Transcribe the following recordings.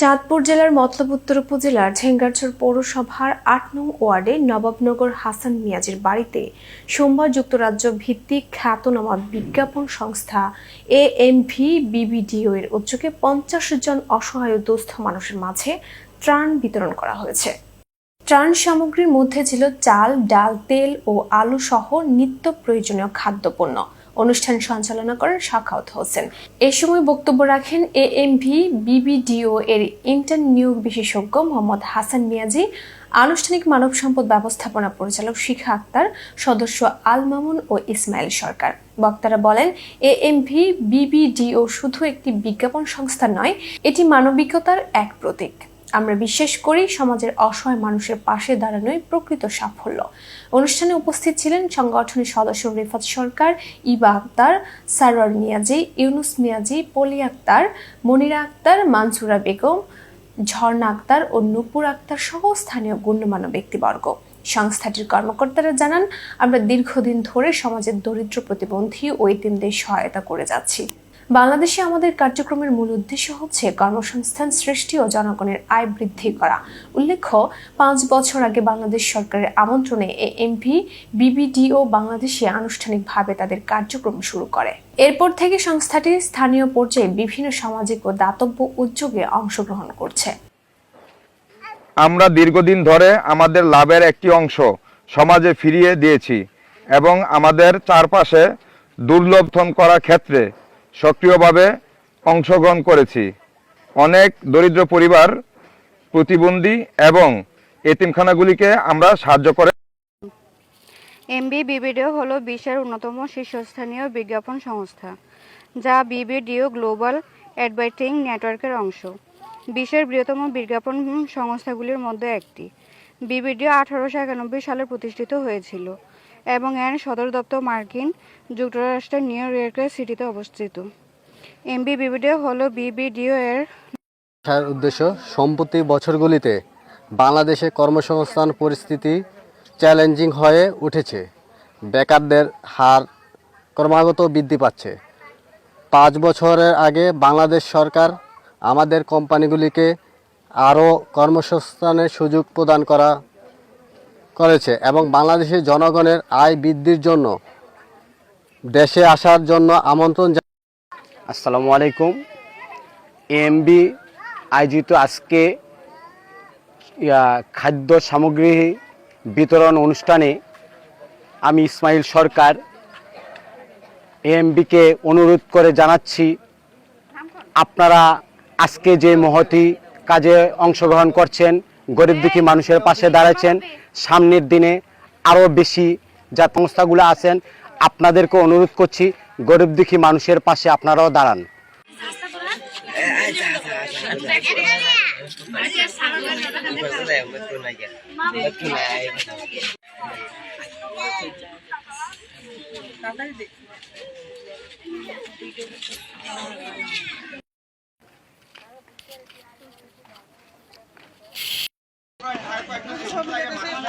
চাঁদপুর জেলার মতলব উত্তর উপজেলার ঝেঙ্গারচর পৌরসভার আট নং ওয়ার্ডে নবাবনগর হাসান মিয়াজের বাড়িতে সোমবার যুক্তরাজ্য ভিত্তিক খ্যাতনামা বিজ্ঞাপন সংস্থা এ এম ভি বিবিডিও এর উদ্যোগে পঞ্চাশ জন অসহায় দুস্থ মানুষের মাঝে ত্রাণ বিতরণ করা হয়েছে। ত্রাণ সামগ্রীর মধ্যে ছিল চাল, ডাল, তেল ও আলু সহ নিত্য প্রয়োজনীয় খাদ্যপণ্য। অনুষ্ঠান সঞ্চালনা করেন শাখাউত হোসেন। এ সময় বক্তব্য রাখেন এ এম ভি বিবিডিও এর ইন্টার্ন নিয়োগ বিশেষজ্ঞ মোহাম্মদ হাসান মিয়াজি, আনুষ্ঠানিক মানব সম্পদ ব্যবস্থাপনা পরিচালক শিখা আক্তার, সদস্য আল মামুন ও ইসমাইল সরকার। বক্তারা বলেন, এ এম ভি বিবিডিও শুধু একটি বিজ্ঞাপন সংস্থা নয়, এটি মানবিকতার এক প্রতীক। আমরা বিশ্বাস করি সমাজের অসহায় মানুষের পাশে দাঁড়ানোই প্রকৃত সাফল্য। অনুষ্ঠানে উপস্থিত ছিলেন সংগঠনের সদস্য রিফাত সরকার, ইবা আক্তার, সারোয়ার মিয়াজি, ইউনুস মিয়াজি, পলি আক্তার, মনিরা আক্তার, মানসুরা বেগম, ঝর্ণা আক্তার ও নুপুর আক্তার সহ স্থানীয় গণ্যমান্য ব্যক্তিবর্গ। সংস্থাটির কর্মকর্তারা জানান, আমরা দীর্ঘদিন ধরে সমাজের দরিদ্র প্রতিবন্ধী ও এতিমদের সহায়তা করে যাচ্ছি। বাংলাদেশে আমাদের কার্যক্রমের মূল উদ্দেশ্য হচ্ছে কর্মসংস্থান সৃষ্টি ও জনগণের আয় বৃদ্ধি করা। উল্লেখ্য, পাঁচ বছর আগে বাংলাদেশ সরকারের আমন্ত্রণে এ এমপি বিবিডিও বাংলাদেশে আনুষ্ঠানিকভাবে তাদের কার্যক্রম শুরু করে। এরপর থেকে সংস্থাটি স্থানীয় পর্যায়ে বিভিন্ন সামাজিক ও দাতব্য উদ্যোগে অংশগ্রহণ করছে। আমরা দীর্ঘদিন ধরে আমাদের লাভের একটি অংশ সমাজে ফিরিয়ে দিয়েছি এবং আমাদের চারপাশে দুর্লভন করার ক্ষেত্রে সক্রিয়ভাবে অংশগ্রহণ করেছি। অনেক দরিদ্র পরিবার, প্রতিবন্ধী এবং এতিমখানাগুলিকে আমরা সাহায্য করে এমবি বিবিডিও হলো বিশ্বের অন্যতম শীর্ষস্থানীয় বিজ্ঞাপন সংস্থা, যা বিবিডিও গ্লোবাল অ্যাডভার্টাইজিং নেটওয়ার্কের অংশ। বিশ্বের বৃহত্তম বিজ্ঞাপন সংস্থাগুলির মধ্যে একটি। বিবিডিও আঠারোশো একানব্বই সালে প্রতিষ্ঠিত হয়েছিল। এবং এর সদর দপ্তর মার্কিন যুক্তরাষ্ট্রের নিউ ইয়র্কের সিটিতে অবস্থিত। এমবি বিবিডিও হলো বিবিডিও এর উদ্দেশ্য সম্প্রতি বছরগুলিতে বাংলাদেশে কর্মসংস্থান পরিস্থিতি চ্যালেঞ্জিং হয়ে উঠেছে। বেকারদের হার ক্রমাগত বৃদ্ধি পাচ্ছে। পাঁচ বছরের আগে বাংলাদেশ সরকার আমাদের কোম্পানিগুলিকে আরও কর্মসংস্থানের সুযোগ প্রদান করা করেছে এবং বাংলাদেশের জনগণের আয় বৃদ্ধির জন্য দেশে আসার জন্য আমন্ত্রণ। আসসালামু আলাইকুম এমবি আয়োজিত আজকে খাদ্য সামগ্রী বিতরণ অনুষ্ঠানে আমি ইসমাইল সরকার এমবিকে অনুরোধ করে জানাচ্ছি, আপনারা আজকে যে মহতি কাজে অংশগ্রহণ করছেন গরিব দুঃখী মানুষের পাশে দাঁড়াচ্ছেন। সামনের দিনে আরও বেশি যা সংস্থাগুলো আছেন, আপনাদেরকে অনুরোধ করছি, গরিব দুঃখী মানুষের পাশে আপনারাও দাঁড়ান।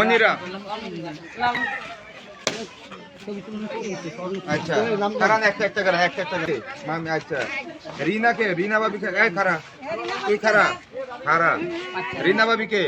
মনিরা। আচ্ছা কারণ একটা একটা করে, একটা একটা করে। মামি আচ্ছা। রিনা কে রিনা বাবি কে খারা এই খারা খারা রিনা বাবি কে